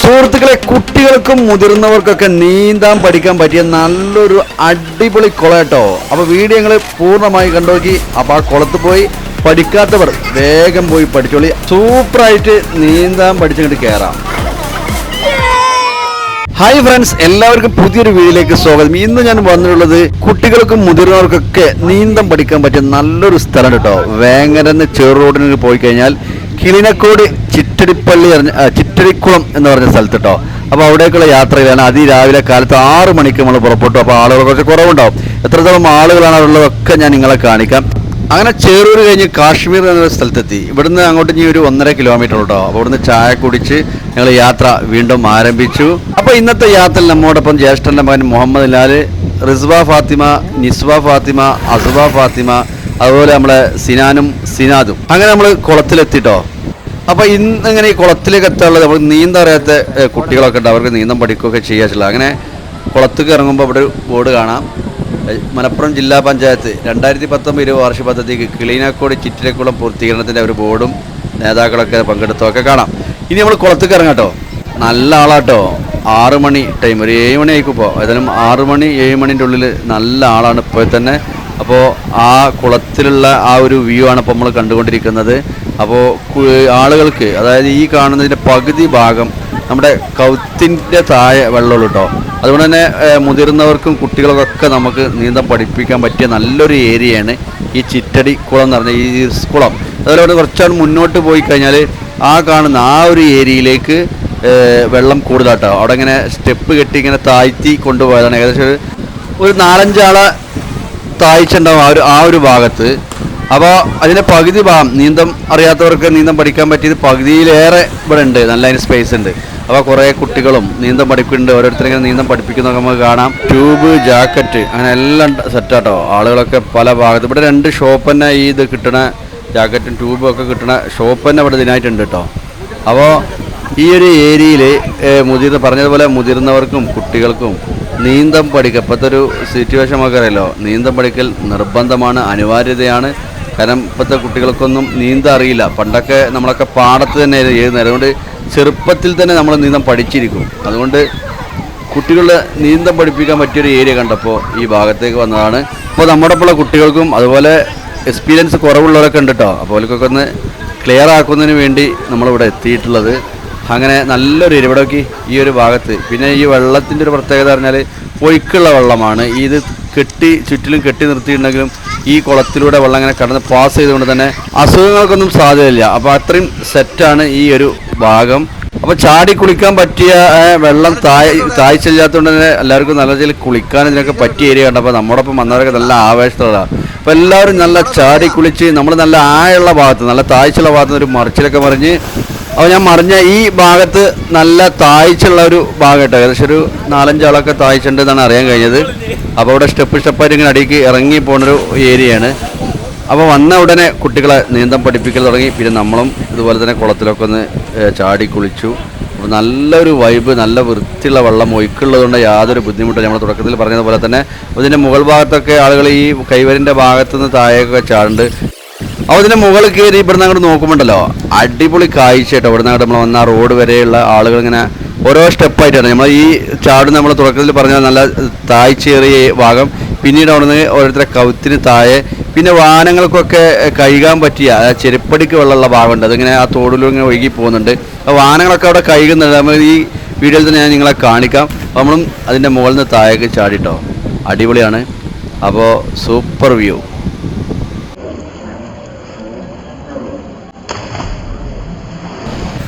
സുഹൃത്തുക്കളെ കുട്ടികൾക്കും മുതിർന്നവർക്കൊക്കെ നീന്താൻ പഠിക്കാൻ പറ്റിയ നല്ലൊരു അടിപൊളി കുളം കേട്ടോ. അപ്പൊ വീഡിയോ ഞങ്ങൾ പൂർണമായി കണ്ടുനോക്കി. അപ്പൊ ആ കുളത്ത് പോയി പഠിക്കാത്തവർ വേഗം പോയി പഠിച്ചോളി. സൂപ്പറായിട്ട് നീന്താൻ പഠിച്ചിട്ട് കയറാം ഹായ് ഫ്രണ്ട്സ് എല്ലാവർക്കും പുതിയൊരു വീഡിയോയിലേക്ക് സ്വാഗതം. ഇന്ന് ഞാൻ വന്നിട്ടുള്ളത് കുട്ടികൾക്കും മുതിർന്നവർക്കൊക്കെ നീന്തം പഠിക്കാൻ പറ്റിയ നല്ലൊരു സ്ഥലം കേട്ടോ. വേങ്ങരന്ന് ചെറു റോഡിന് പോയി കഴിഞ്ഞാൽ കിളിനക്കോട് ചിറ്റടിപ്പള്ളി ചിറ്റടിക്കുളം എന്ന് പറഞ്ഞ സ്ഥലത്ത് കേട്ടോ അപ്പോൾ അവിടേക്കുള്ള യാത്രയിലാണ് അതിരാവിലെ കാലത്ത് ആറ് മണിക്ക് നമ്മൾ പുറപ്പെട്ടു. അപ്പോൾ ആളുകൾ കുറച്ച് കുറവുണ്ടാവും. എത്രത്തോളം ആളുകളാണ് ഉള്ളതൊക്കെ ഞാൻ നിങ്ങളെ കാണിക്കാം. അങ്ങനെ ചേറൂർ കഴിഞ്ഞ് കാശ്മീർ എന്നൊരു സ്ഥലത്തെത്തി. ഇവിടുന്ന് അങ്ങോട്ട് ഇനി ഒരു ഒന്നര കിലോമീറ്റർ ഉണ്ടോ അപ്പോൾ ഇവിടുന്ന് ചായ കുടിച്ച് ഞങ്ങൾ യാത്ര വീണ്ടും ആരംഭിച്ചു. അപ്പോൾ ഇന്നത്തെ യാത്രയിൽ നമ്മോടൊപ്പം ജ്യേഷ്ഠന്റെ മകൻ മുഹമ്മദ് ലാൽ റിസ്വ ഫാത്തിമ നിസ്വ ഫാത്തിമ അസുബ ഫാത്തിമ അതുപോലെ നമ്മളെ സിനാനും സിനാദും. അങ്ങനെ നമ്മൾ കുളത്തിലെത്തിട്ടോ. അപ്പോൾ ഇന്ന് ഇങ്ങനെ ഈ കുളത്തിലേക്ക് എത്താനുള്ളത് നമ്മൾ നീന്താൻ അറിയാത്ത കുട്ടികളൊക്കെ ഉണ്ട്. അവർക്ക് നീന്തം പഠിക്കുകയൊക്കെ ചെയ്യാച്ചില്ല അങ്ങനെ കുളത്തേക്ക് ഇറങ്ങുമ്പോൾ അവിടെ ബോർഡ് കാണാം. മലപ്പുറം ജില്ലാ പഞ്ചായത്ത് രണ്ടായിരത്തി പത്തൊമ്പത് വാർഷിക പദ്ധതിക്ക് കിളീനാക്കോട് ചിറ്റിലക്കുളം പൂർത്തീകരണത്തിന്റെ ഒരു ബോർഡും നേതാക്കളൊക്കെ പങ്കെടുത്തൊക്കെ കാണാം. ഇനി നമ്മൾ കുളത്തേക്ക് ഇറങ്ങാട്ടോ. നല്ല ആളാട്ടോ. ആറ് മണി ടൈം ഒരു ഏഴ് മണി ആയിക്കും ഇപ്പോൾ ഏതായാലും ആറ് മണി ഏഴ് മണിന്റെ ഉള്ളിൽ നല്ല ആളാണ് ഇപ്പോൾ തന്നെ. അപ്പോൾ ആ കുളത്തിലുള്ള ആ ഒരു വ്യൂ ആണ് ഇപ്പോൾ നമ്മൾ കണ്ടുകൊണ്ടിരിക്കുന്നത്. അപ്പോൾ ആളുകൾക്ക് അതായത് ഈ കാണുന്നതിന്റെ പകുതി ഭാഗം നമ്മുടെ കൗത്തിന്റെ താഴെ വെള്ളമുള്ളൂ കേട്ടോ അതുകൊണ്ട് തന്നെ മുതിർന്നവർക്കും കുട്ടികൾക്കൊക്കെ നമുക്ക് നീന്തം പഠിപ്പിക്കാൻ പറ്റിയ നല്ലൊരു ഏരിയയാണ് ഈ ചിറ്റടി കുളം എന്ന് പറഞ്ഞ ഈ കുളം. അതുപോലെ അവിടെ കുറച്ചാണ് മുന്നോട്ട് പോയി കഴിഞ്ഞാൽ ആ കാണുന്ന ആ ഒരു ഏരിയയിലേക്ക് വെള്ളം കൂടുതലാട്ടോ. അവിടെ ഇങ്ങനെ സ്റ്റെപ്പ് കെട്ടി ഇങ്ങനെ താഴ്ത്തി കൊണ്ടുപോയതാണ്. ഏകദേശം ഒരു നാലഞ്ചാളെ താഴ്ച ഉണ്ടാവും ആ ഒരു ആ ഒരു ഭാഗത്ത്. അപ്പോൾ അതിന്റെ പകുതി ഭാഗം നീന്തം അറിയാത്തവർക്ക് നീന്തം പഠിക്കാൻ പറ്റിയത് പകുതിയിലേറെ ഇവിടെ ഉണ്ട്. നല്ല അതിന് സ്പേസ് ഉണ്ട്. അപ്പോൾ കുറേ കുട്ടികളും നീന്തം പഠിക്കുന്നുണ്ട് ഓരോരുത്തരിങ്ങനെ നീന്തം പഠിപ്പിക്കുന്നതൊക്കെ നമുക്ക് കാണാം. ട്യൂബ് ജാക്കറ്റ് അങ്ങനെ എല്ലാം സെറ്റാട്ടോ ആളുകളൊക്കെ പല ഭാഗത്ത്. ഇവിടെ രണ്ട് ഷോപ്പ് തന്നെ ഈ ഇത് കിട്ടണ ജാക്കറ്റും ട്യൂബും ഒക്കെ കിട്ടണ ഷോപ്പ് തന്നെ ഇവിടെ ഇതിനായിട്ടുണ്ട് കേട്ടോ അപ്പോൾ ഈ ഒരു ഏരിയയിൽ മുതിർന്ന പറഞ്ഞതുപോലെ മുതിർന്നവർക്കും കുട്ടികൾക്കും നീന്തം പഠിക്കുക ഇപ്പോഴത്തെ ഒരു സിറ്റുവേഷൻ നമുക്കറിയാലോ. നീന്തം പഠിക്കൽ നിർബന്ധമാണ് അനിവാര്യതയാണ്. കാരണം ഇപ്പോഴത്തെ കുട്ടികൾക്കൊന്നും നീന്താൻ അറിയില്ല. പണ്ടൊക്കെ നമ്മളൊക്കെ പാടത്ത് തന്നെ ചെയ്യുന്നത് അതുകൊണ്ട് ചെറുപ്പത്തിൽ തന്നെ നമ്മൾ നീന്തം പഠിച്ചിരിക്കും. അതുകൊണ്ട് കുട്ടികളെ നീന്തം പഠിപ്പിക്കാൻ പറ്റിയൊരു ഏരിയ കണ്ടപ്പോൾ ഈ ഭാഗത്തേക്ക് വന്നതാണ്. ഇപ്പോൾ നമ്മുടെ ഉള്ള കുട്ടികൾക്കും അതുപോലെ എക്സ്പീരിയൻസ് കുറവുള്ളവരൊക്കെ ഉണ്ട് കേട്ടോ അപ്പോൾ അവർക്കൊക്കെ ഒന്ന് ക്ലിയർ ആക്കുന്നതിന് വേണ്ടി നമ്മളിവിടെ എത്തിയിട്ടുള്ളത്. അങ്ങനെ നല്ലൊരു ഇരവിടമൊക്കെ ഈ ഒരു ഭാഗത്ത്. പിന്നെ ഈ വെള്ളത്തിന്റെ ഒരു പ്രത്യേകത പറഞ്ഞാൽ ഒഴുക്കുള്ള വെള്ളമാണ്. ഇത് കെട്ടി ചുറ്റിലും കെട്ടി നിർത്തിയിട്ടുണ്ടെങ്കിലും ഈ കുളത്തിലൂടെ വെള്ളം ഇങ്ങനെ കടന്ന് പാസ് ചെയ്തുകൊണ്ട് തന്നെ അസുഖങ്ങൾക്കൊന്നും സാധ്യതയില്ല. അപ്പോൾ അത്രയും സെറ്റാണ് ഈ ഒരു ഭാഗം. അപ്പോൾ ചാടി കുളിക്കാൻ പറ്റിയ വെള്ളം തായ് താഴ്ചയില്ലാത്തതുകൊണ്ട് തന്നെ എല്ലാവർക്കും നല്ല രീതിയിൽ കുളിക്കാൻ ഇതിനൊക്കെ പറ്റിയ ഏരിയ കണ്ടപ്പോൾ ഒപ്പം വന്നവരൊക്കെ നല്ല ആവേശത്തോടാണ് അപ്പോൾ എല്ലാവരും നല്ല ചാടി കുളിച്ച് നമ്മൾ നല്ല ആയുള്ള ഭാഗത്ത് നല്ല താഴ്ചയുള്ള ഭാഗത്ത് ഒരു മറിച്ചിലൊക്കെ മറിഞ്ഞ് അപ്പോൾ ഞാൻ മറിഞ്ഞ ഈ ഭാഗത്ത് നല്ല താഴ്ചയുള്ള ഒരു ഭാഗം കേട്ടോ ഏകദേശം ഒരു നാലഞ്ചാളൊക്കെ താഴ്ചയുണ്ടെന്നാണ് അറിയാൻ കഴിഞ്ഞത്. അപ്പോൾ അവിടെ സ്റ്റെപ്പ് സ്റ്റെപ്പായിട്ട് ഇങ്ങനെ അടിക്ക് ഇറങ്ങി പോകുന്നൊരു ഏരിയയാണ്. അപ്പോൾ വന്ന ഉടനെ കുട്ടികളെ നീന്തം പഠിപ്പിക്കൽ തുടങ്ങി. പിന്നെ നമ്മളും ഇതുപോലെ തന്നെ കുളത്തിലൊക്കെ ഒന്ന് ചാടി കുളിച്ചു. അപ്പോൾ നല്ലൊരു വൈബ് നല്ല വൃത്തിയുള്ള വെള്ളം ഒഴുക്കുള്ളതുകൊണ്ട് യാതൊരു ബുദ്ധിമുട്ടും നമ്മൾ തുടക്കത്തിൽ പറഞ്ഞതുപോലെ തന്നെ ഇതിന്റെ മുകൾ ഭാഗത്തൊക്കെ ആളുകൾ ഈ കൈവരിന്റെ ഭാഗത്തുനിന്ന് താഴെയൊക്കെ ചാടുന്നുണ്ട്. അപ്പോൾ ഇതിന്റെ മുകളിൽ കയറി ഇവിടുന്ന് അങ്ങോട്ട് നോക്കുമ്പോണ്ടല്ലോ? അടിപൊളി കാഴ്ച കേട്ടോ ഇവിടുന്ന് അങ്ങോട്ട് നമ്മൾ വന്ന റോഡ് വരെയുള്ള ആളുകൾ ഇങ്ങനെ ഓരോ സ്റ്റെപ്പായിട്ടാണ് നമ്മൾ ഈ ചാട് നമ്മൾ തുടക്കത്തിൽ പറഞ്ഞ നല്ല താഴ്ചയേറിയ ഭാഗം പിന്നീട് അവിടുന്ന് ഓരോരുത്തരെ കൗത്തിന് താഴെ പിന്നെ വാഹനങ്ങൾക്കൊക്കെ കഴുകാൻ പറ്റിയ ചെരുപ്പടിക്ക് വെള്ളമുള്ള ഭാഗമുണ്ട്. അതിങ്ങനെ ആ തോടിലും ഇങ്ങനെ ഒഴുകി പോകുന്നുണ്ട്. അപ്പോൾ വാഹനങ്ങളൊക്കെ അവിടെ കഴുകുന്നുണ്ട്. നമ്മൾ ഈ വീഡിയോയിൽ തന്നെ ഞാൻ നിങ്ങളെ കാണിക്കാം. നമ്മളും അതിന്റെ മുകളിൽ നിന്ന് താഴേക്ക് ചാടിട്ടോ. അടിപൊളിയാണ്. അപ്പോൾ സൂപ്പർ വ്യൂ.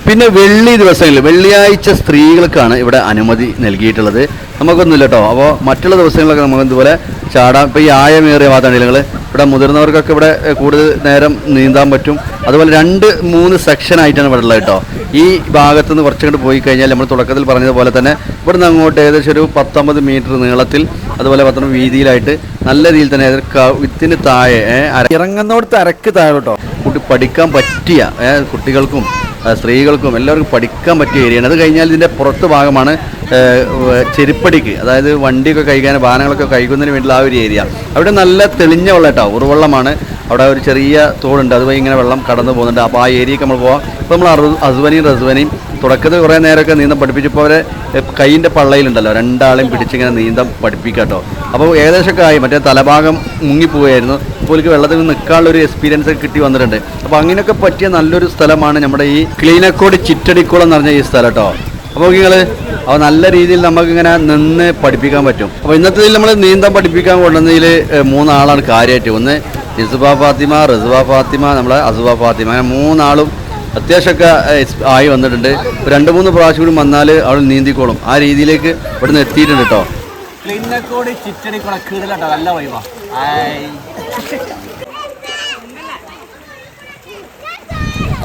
പിന്നെ വെള്ളി ദിവസങ്ങളിൽ വെള്ളിയാഴ്ച സ്ത്രീകൾക്കാണ് ഇവിടെ അനുമതി നൽകിയിട്ടുള്ളത്. നമുക്കൊന്നുമില്ല കേട്ടോ അപ്പോൾ മറ്റുള്ള ദിവസങ്ങളിലൊക്കെ നമുക്ക് ഇതുപോലെ ചാടാം. ഇപ്പോൾ ഈ ആയമേറിയ ഭാഗത്താണ് ഇവിടെ മുതിർന്നവർക്കൊക്കെ ഇവിടെ കൂടുതൽ നേരം നീന്താൻ പറ്റും. അതുപോലെ രണ്ട് മൂന്ന് സെക്ഷൻ ആയിട്ടാണ് ഇവിടെ ഉള്ളത് കേട്ടോ. ഈ ഭാഗത്തു നിന്ന് കുറച്ചുകൂടി പോയി കഴിഞ്ഞാൽ നമ്മൾ തുടക്കത്തിൽ പറഞ്ഞതുപോലെ തന്നെ ഇവിടുന്ന് അങ്ങോട്ട് ഏകദേശം ഒരു പത്തൊമ്പത് മീറ്റർ നീളത്തിൽ അതുപോലെ പത്തൊമ്പത് വീതിയിലായിട്ട് നല്ല രീതിയിൽ തന്നെ വിത്തിന് താഴെ ഇറങ്ങുന്നോടത്ത് അരക്ക് താഴെ കേട്ടോ കുട്ടി പഠിക്കാൻ പറ്റിയ കുട്ടികൾക്കും സ്ത്രീകൾക്കും എല്ലാവർക്കും പഠിക്കാൻ പറ്റിയ ഏരിയയാണ്. അത് കഴിഞ്ഞാൽ ഇതിന്റെ പുറത്ത് ഭാഗമാണ് ചെരുപ്പടിക്ക് അതായത് വണ്ടിയൊക്കെ കഴിക്കാൻ വാഹനങ്ങളൊക്കെ കഴിക്കുന്നതിന് വേണ്ടിയുള്ള ആ ഒരു ഏരിയ. അവിടെ നല്ല തെളിഞ്ഞ വെള്ളം കേട്ടോ ഉറുവെള്ളമാണ്. അവിടെ ഒരു ചെറിയ തോടുണ്ട് അതുവഴി ഇങ്ങനെ വെള്ളം കടന്നു പോകുന്നുണ്ട്. അപ്പോൾ ആ ഏരിയക്ക് നമ്മൾ പോവാം. ഇപ്പോൾ നമ്മൾ അറു അസുവനെയും റസുവനെയും തുടക്കത്തിൽ കുറേ നേരമൊക്കെ നീന്തം പഠിപ്പിച്ചപ്പോൾ അവരെ കൈയിന്റെ പള്ളയിലുണ്ടല്ലോ രണ്ടാളെയും പിടിച്ചിങ്ങനെ നീന്തം പഠിപ്പിക്കുക കേട്ടോ. അപ്പോൾ ഏകദേശമൊക്കെ ആയി മറ്റേ തലഭാഗം മുങ്ങിപ്പോയായിരുന്നു അപ്പോൾ എനിക്ക് വെള്ളത്തിൽ നിൽക്കാനുള്ള ഒരു എക്സ്പീരിയൻസ് കിട്ടി വന്നിട്ടുണ്ട്. അപ്പോൾ അങ്ങനെയൊക്കെ പറ്റിയ നല്ലൊരു സ്ഥലമാണ് നമ്മുടെ ഈ ക്ലീനക്കോട് ചിറ്റടിക്കുളം എന്ന് പറഞ്ഞ ഈ സ്ഥലം കേട്ടോ. അപ്പോൾ നിങ്ങൾ അവ നല്ല രീതിയിൽ നമുക്കിങ്ങനെ നിന്ന് പഠിപ്പിക്കാൻ പറ്റും. അപ്പോൾ ഇന്നത്തെ നമ്മൾ നീന്തം പഠിപ്പിക്കാൻ കൊണ്ടുവന്നതിൽ മൂന്നാളാണ് കാര്യമായിട്ട്. ഒന്ന് ഇസുബ ഫാത്തിമ റിസുബ ഫാത്തിമ നമ്മളെ അസുബ ഫാത്തിമ. അങ്ങനെ മൂന്നാളും അത്യാവശ്യമൊക്കെ ആയി വന്നിട്ടുണ്ട്. രണ്ട് മൂന്ന് പ്രാവശ്യം കൂടി വന്നാൽ അവൾ നീന്തിക്കോളും. ആ രീതിയിലേക്ക് ഇവിടുന്ന് എത്തിയിട്ടുണ്ട് കേട്ടോ ക്ലിന്നക്കോട് ചിറ്റടി കുളക്കീടലട്ടോ നല്ല വൈവാ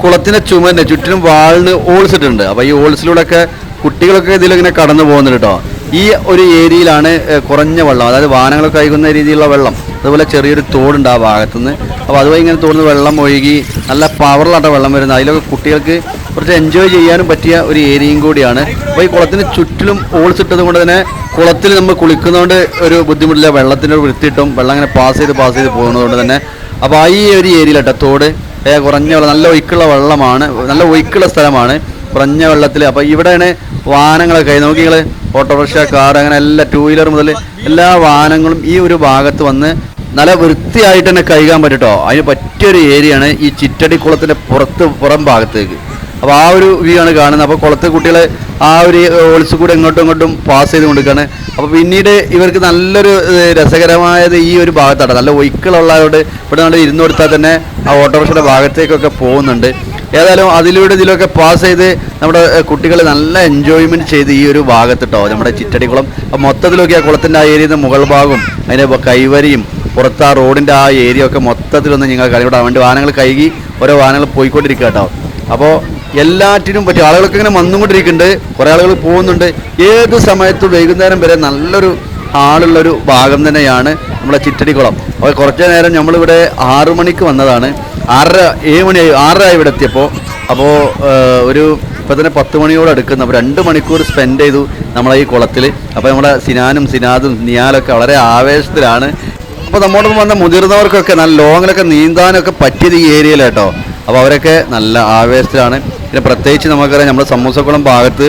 കുളത്തിന്റെ ചുമന്ന ചുറ്റിനും വാളിന് ഹോൾസ് ഇട്ടിട്ടുണ്ട്. അപ്പോൾ ഈ ഓൾസിലൂടെയൊക്കെ കുട്ടികളൊക്കെ ഇതിലിങ്ങനെ കടന്നു പോകുന്നുണ്ട് കേട്ടോ ഈ ഒരു ഏരിയയിലാണ് കുറഞ്ഞ വെള്ളം അതായത് വാഹനങ്ങളൊക്കെ അയക്കുന്ന രീതിയിലുള്ള വെള്ളം. അതുപോലെ ചെറിയൊരു തോടുണ്ട് ആ ഭാഗത്തുനിന്ന്. അപ്പോൾ അതുപോലെ ഇങ്ങനെ തോന്നുന്നു വെള്ളം ഒഴുകി നല്ല പവറിലാട്ട വെള്ളം വരുന്നത്. അതിലൊക്കെ കുട്ടികൾക്ക് കുറച്ച് എൻജോയ് ചെയ്യാനും പറ്റിയ ഒരു ഏരിയയും കൂടിയാണ്. അപ്പോൾ ഈ കുളത്തിന് ചുറ്റിലും ഇട്ടത് കൊണ്ട് തന്നെ കുളത്തിൽ നമ്മൾ കുളിക്കുന്നതുകൊണ്ട് ഒരു ബുദ്ധിമുട്ടില്ല. വെള്ളത്തിന്റെ വൃത്തിയിട്ടും വെള്ളം അങ്ങനെ പാസ് ചെയ്ത് പാസ് ചെയ്ത് പോകുന്നതുകൊണ്ട് തന്നെ. അപ്പോൾ ആ ഈ ഒരു ഏരിയയിലട്ടോ തോട് കുറഞ്ഞ വെള്ളം നല്ല ഒഴുക്കുള്ള വെള്ളമാണ്. നല്ല ഒഴുക്കുള്ള സ്ഥലമാണ് കുറഞ്ഞ വെള്ളത്തിൽ. അപ്പോൾ ഇവിടെയാണ് വാഹനങ്ങളൊക്കെ നോക്കി നിങ്ങൾ ഓട്ടോറിക്ഷ കാർ അങ്ങനെ എല്ലാ ടൂ വീലർ മുതൽ എല്ലാ വാഹനങ്ങളും ഈ ഒരു ഭാഗത്ത് വന്ന് നല്ല വൃത്തിയായിട്ട് തന്നെ കഴുകാൻ പറ്റട്ടോ? അതിന് പറ്റിയൊരു ഏരിയയാണ് ഈ ചിറ്റടി ചിറ്റടിക്കുളത്തിന്റെ പുറത്ത് പുറം ഭാഗത്തേക്ക്. അപ്പോൾ ആ ഒരു വ്യൂ ആണ് കാണുന്നത്. അപ്പോൾ കുളത്തെ കുട്ടികൾ ആ ഒരു ഒളിച്ചു കൂടെ ഇങ്ങോട്ടും ഇങ്ങോട്ടും പാസ് ചെയ്ത് കൊടുക്കുകയാണ് അപ്പോൾ പിന്നീട് ഇവർക്ക് നല്ലൊരു രസകരമായത് ഈ ഒരു ഭാഗത്താണ് നല്ല ഒഴുക്കളുള്ളതുകൊണ്ട് ഇവിടെ നമ്മൾ ഇരുന്ന് കൊടുത്താൽ തന്നെ ആ ഓട്ടോറിക്ഷയുടെ ഭാഗത്തേക്കൊക്കെ പോകുന്നുണ്ട്. ഏതായാലും അതിലൂടെ ഇതിലൊക്കെ പാസ് ചെയ്ത് നമ്മുടെ കുട്ടികൾ നല്ല എൻജോയ്മെന്റ് ചെയ്ത് ഈ ഒരു ഭാഗത്ത് കേട്ടോ നമ്മുടെ ചിറ്റടിക്കുളം മൊത്തത്തിലൊക്കെ ആ കുളത്തിന്റെ ആ ഏരിയയിൽ മുകൾ ഭാഗവും അതിന്റെ കൈവരിയും പുറത്ത് ആ റോഡിന്റെ ആ ഏരിയ ഒക്കെ മൊത്തത്തിലൊന്ന് ഞങ്ങൾ കളി ഇവിടെ വേണ്ടി വാഹനങ്ങൾ കൈകി ഓരോ വാഹനങ്ങൾ പോയിക്കൊണ്ടിരിക്കുക കേട്ടോ. അപ്പോൾ എല്ലാറ്റിനും പറ്റി ആളുകളൊക്കെ ഇങ്ങനെ വന്നുകൊണ്ടിരിക്കുന്നുണ്ട്. കുറേ ആളുകൾ പോകുന്നുണ്ട്. ഏത് സമയത്തും വൈകുന്നേരം വരെ നല്ലൊരു ആളുള്ളൊരു ഭാഗം തന്നെയാണ് നമ്മളെ ചിറ്റടിക്കുളം. അപ്പോൾ കുറച്ച് നേരം നമ്മളിവിടെ ആറു മണിക്ക് വന്നതാണ്. ആറര ഏഴ് മണി ആറര ഇവിടെ എത്തിയപ്പോൾ. അപ്പോൾ ഒരു ഇപ്പം തന്നെ പത്ത് മണിയോട് അടുക്കുന്ന. അപ്പോൾ രണ്ട് മണിക്കൂർ സ്പെൻഡ് ചെയ്തു നമ്മളെ ഈ കുളത്തിൽ. അപ്പോൾ നമ്മുടെ സിനാനും സിനാദും നിയാലൊക്കെ വളരെ ആവേശത്തിലാണ്. അപ്പോൾ നമ്മോടൊപ്പം വന്ന മുതിർന്നവർക്കൊക്കെ നല്ല ലോങ്ങിലൊക്കെ നീന്താനൊക്കെ പറ്റിയത് ഈ ഏരിയയിലാട്ടോ. അപ്പോൾ അവരൊക്കെ നല്ല ആവേശത്തിലാണ്. പിന്നെ പ്രത്യേകിച്ച് നമുക്കറിയാം നമ്മുടെ സമൂസക്കുളം ഭാഗത്ത്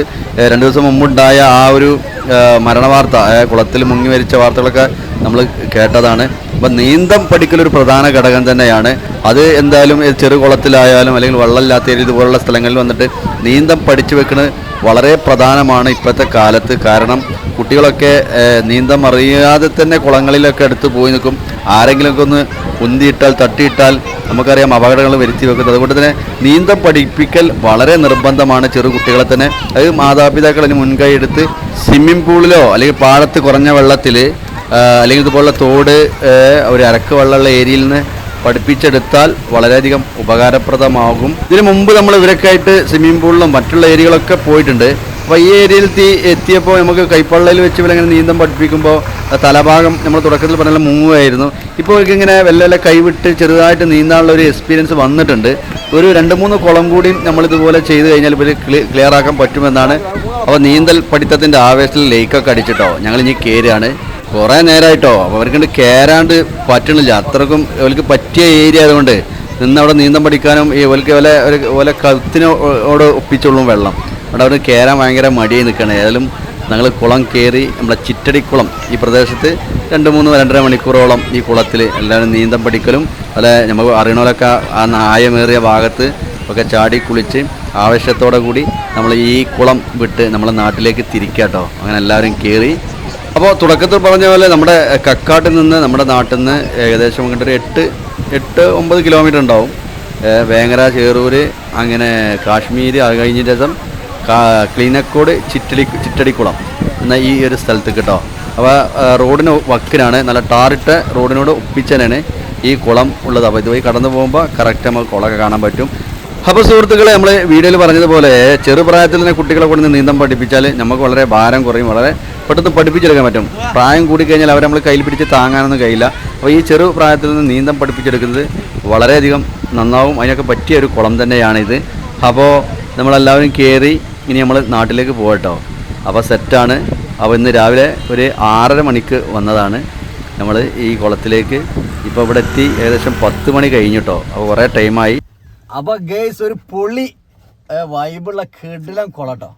രണ്ട് ദിവസം മുമ്പുണ്ടായ ആ ഒരു ഏഹ്, മരണ വാർത്ത കുളത്തിൽ മുങ്ങി മരിച്ച വാർത്തകളൊക്കെ നമ്മൾ കേട്ടതാണ്. അപ്പം നീന്തം പഠിക്കലൊരു പ്രധാന ഘടകം തന്നെയാണ്. അത് എന്തായാലും ചെറു കുളത്തിലായാലും അല്ലെങ്കിൽ വെള്ളമില്ലാത്ത ഇതുപോലുള്ള സ്ഥലങ്ങളിൽ വന്നിട്ട് നീന്തം പഠിച്ചു വെക്കുന്നത് വളരെ പ്രധാനമാണ് ഇപ്പോഴത്തെ കാലത്ത്. കാരണം കുട്ടികളൊക്കെ നീന്തം അറിയാതെ തന്നെ കുളങ്ങളിലൊക്കെ അടുത്ത് പോയി നിൽക്കും. ആരെങ്കിലുമൊക്കെ ഒന്ന് ഉന്തിയിട്ടാൽ തട്ടിയിട്ടാൽ നമുക്കറിയാം അപകടങ്ങൾ വരുത്തി വെക്കുന്നത്. അതുകൊണ്ട് തന്നെ നീന്തം പഠിപ്പിക്കൽ വളരെ നിർബന്ധമാണ് ചെറു കുട്ടികളെ തന്നെ. അത് മാതാപിതാക്കൾ അതിന് മുൻകൈ എടുത്ത് സ്വിമ്മിംഗ് പൂളിലോ അല്ലെങ്കിൽ പാടത്ത് കുറഞ്ഞ വെള്ളത്തിൽ അല്ലെങ്കിൽ ഇതുപോലുള്ള തോട് ഒരു അരക്ക് വെള്ളമുള്ള ഏരിയയിൽ നിന്ന് പഠിപ്പിച്ചെടുത്താൽ വളരെയധികം ഉപകാരപ്രദമാകും. ഇതിനു മുമ്പ് നമ്മൾ ഇവരൊക്കെ ആയിട്ട് സ്വിമ്മിംഗ് പൂളിലും മറ്റുള്ള ഏരിയകളൊക്കെ പോയിട്ടുണ്ട്. അപ്പോൾ ഈ ഏരിയയിൽ തീ എത്തിയപ്പോൾ നമുക്ക് കൈപ്പള്ളയിൽ വെച്ച് ഇവരിങ്ങനെ നീന്തം പഠിപ്പിക്കുമ്പോൾ തലഭാഗം നമ്മൾ തുടക്കത്തിൽ പറഞ്ഞ മൂവായിരുന്നു. ഇപ്പോൾ ഇവർക്ക് ഇങ്ങനെ വെല്ല വല്ല കൈവിട്ട് ചെറുതായിട്ട് നീന്താനുള്ള ഒരു എക്സ്പീരിയൻസ് വന്നിട്ടുണ്ട്. ഒരു രണ്ട് മൂന്ന് കുളം കൂടി നമ്മൾ ഇതുപോലെ ചെയ്ത് കഴിഞ്ഞാൽ ഇവർ ക്ലിയർ ആക്കാൻ പറ്റുമെന്നാണ്. അപ്പോൾ നീന്തൽ പഠിത്തത്തിന്റെ ആവേശത്തിൽ ലേക്കൊക്കെ അടിച്ചിട്ടോ. ഞങ്ങൾ ഇനി കയറുകയാണ്. കുറേ നേരമായിട്ടോ അപ്പോൾ അവർക്ക് കയറാണ്ട് പറ്റണില്ല. അത്രക്കും അവർക്ക് പറ്റിയ ഏരിയ ആയതുകൊണ്ട് നിന്ന് അവിടെ നീന്തം പഠിക്കാനും ഈ ഓലക്ക് ഓല ഒരു ഓല കഴുത്തിനോട് ഒപ്പിച്ചുള്ളും വെള്ളം. അവിടെ അവർ കയറാൻ ഭയങ്കര മടിയായി നിൽക്കുകയാണ് ഏതായാലും ഞങ്ങൾ കുളം കയറി നമ്മുടെ ചിറ്റടിക്കുളം ഈ പ്രദേശത്ത് രണ്ട് മൂന്ന് രണ്ടര മണിക്കൂറോളം ഈ കുളത്തിൽ എല്ലാവരും നീന്തം പഠിക്കലും അതുപോലെ നമുക്ക് അറിയണോലൊക്കെ ആ നായമേറിയ ഭാഗത്ത് ഒക്കെ ചാടി കുളിച്ച് ആവശ്യത്തോടെ കൂടി നമ്മൾ ഈ കുളം വിട്ട് നമ്മളെ നാട്ടിലേക്ക് തിരിക്കാട്ടോ. അങ്ങനെ എല്ലാവരും കയറി അപ്പോൾ തുടക്കത്തിൽ പറഞ്ഞ പോലെ നമ്മുടെ കക്കാട്ടിൽ നിന്ന് നമ്മുടെ നാട്ടിൽ നിന്ന് ഏകദേശം അങ്ങോട്ട് ഒരു എട്ട് എട്ട് ഒമ്പത് കിലോമീറ്റർ ഉണ്ടാവും. വേങ്ങര ചേറൂർ അങ്ങനെ കാശ്മീർ അത് കഴിഞ്ഞ ശേഷം ക്ലീനക്കോട് ചിറ്റടി ചിറ്റടിക്കുളം എന്ന ഈ ഒരു സ്ഥലത്ത് കേട്ടോ. അപ്പോൾ റോഡിന് വക്കിനാണ് നല്ല ടാറിട്ട റോഡിനോട് ഒപ്പിച്ചനാണ് ഈ കുളം ഉള്ളത്. അപ്പോൾ ഇതുവഴി കടന്നു പോകുമ്പോൾ കറക്റ്റ് നമുക്ക് കുളമൊക്കെ കാണാൻ പറ്റും. അപ്പോൾ സുഹൃത്തുക്കളെ നമ്മൾ വീഡിയോയിൽ പറഞ്ഞതുപോലെ ചെറുപ്രായത്തിൽ തന്നെ കുട്ടികളെ കൊണ്ട് നീന്തം പഠിപ്പിച്ചാൽ നമുക്ക് വളരെ ഭാരം കുറയും വളരെ പെട്ടെന്ന് പഠിപ്പിച്ചെടുക്കാൻ പറ്റും. പ്രായം കൂടി കഴിഞ്ഞാൽ അവരെ നമ്മൾ കയ്യിൽ പിടിച്ച് താങ്ങാനൊന്നും കഴിയില്ല. അപ്പോൾ ഈ ചെറു പ്രായത്തിൽ നിന്ന് നീന്തം പഠിപ്പിച്ചെടുക്കുന്നത് വളരെയധികം നന്നാവും. അതിനൊക്കെ പറ്റിയ ഒരു കുളം തന്നെയാണിത് അപ്പോൾ നമ്മളെല്ലാവരും കയറി ഇനി നമ്മൾ നാട്ടിലേക്ക് പോകട്ടോ അപ്പോൾ സെറ്റാണ്. അപ്പോൾ ഇന്ന് രാവിലെ ഒരു ആറര മണിക്ക് വന്നതാണ്. നമ്മൾ ഈ കുളത്തിലേക്ക് ഇപ്പോൾ ഇവിടെ എത്തി ഏകദേശം പത്ത് മണി കഴിഞ്ഞിട്ടോ അപ്പോൾ കുറേ ടൈമായി. അപ്പോൾ ഗേസ് ഒരു പൊളി വൈബുള്ള കിടിലം കുളട്ടോ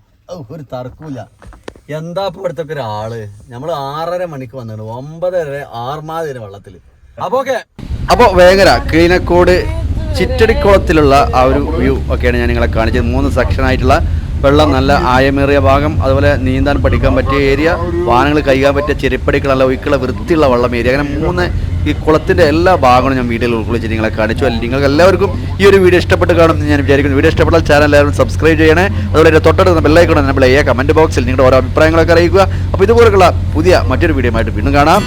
ഒരു തർക്കൂല എന്താ ഇപ്പൊ ഇവിടുത്തെ ഒരാൾ? നമ്മൾ ആറര മണിക്ക് വന്നിട്ടുണ്ട് ഒമ്പതര ആറുമാതിര വെള്ളത്തിൽ. അപ്പൊ ഓക്കെ. അപ്പൊ വേങ്ങര കീനക്കോട് ചിറ്റടിക്കുളത്തിലുള്ള ആ ഒരു വ്യൂ ഒക്കെയാണ് ഞാൻ നിങ്ങളെ കാണിച്ചത്. മൂന്ന് സെക്ഷൻ ആയിട്ടുള്ള വെള്ളം നല്ല ആയമേറിയ ഭാഗം അതുപോലെ നീന്താൻ പഠിക്കാൻ പറ്റിയ ഏരിയ വാഹനങ്ങൾ കൈകാൻ പറ്റിയ ചെരുപ്പടികളല്ല ഒഴുക്കുള്ള വൃത്തിയുള്ള വെള്ളം ഏരിയ അങ്ങനെ മൂന്ന് ഈ കുളത്തിന്റെ എല്ലാ ഭാഗങ്ങളും ഞാൻ വീഡിയോയിൽ ഉൾക്കൊള്ളിച്ച് നിങ്ങളെ കാണിച്ചു. അല്ലെങ്കിൽ നിങ്ങൾക്ക് എല്ലാവർക്കും ഈ ഒരു വീഡിയോ ഇഷ്ടപ്പെട്ട് കാണുമെന്ന് ഞാൻ വിചാരിക്കുന്നു. വീഡിയോ ഇഷ്ടപ്പെട്ടാൽ ചാനൽ എല്ലാവരും സബ്സ്ക്രൈബ് ചെയ്യണേ. അതുപോലെ എന്റെ തൊട്ടടുത്ത ബെല്ലൈക്കണം നമ്മൾ ചെയ്യുക കമന്റ് ബോക്സിൽ നിങ്ങളുടെ ഓരോ അഭിപ്രായങ്ങളൊക്കെ അറിയിക്കുക. അപ്പോൾ ഇതുപോലുള്ള പുതിയ മറ്റൊരു വീഡിയോ ആയിട്ട് വീണ്ടും കാണാം.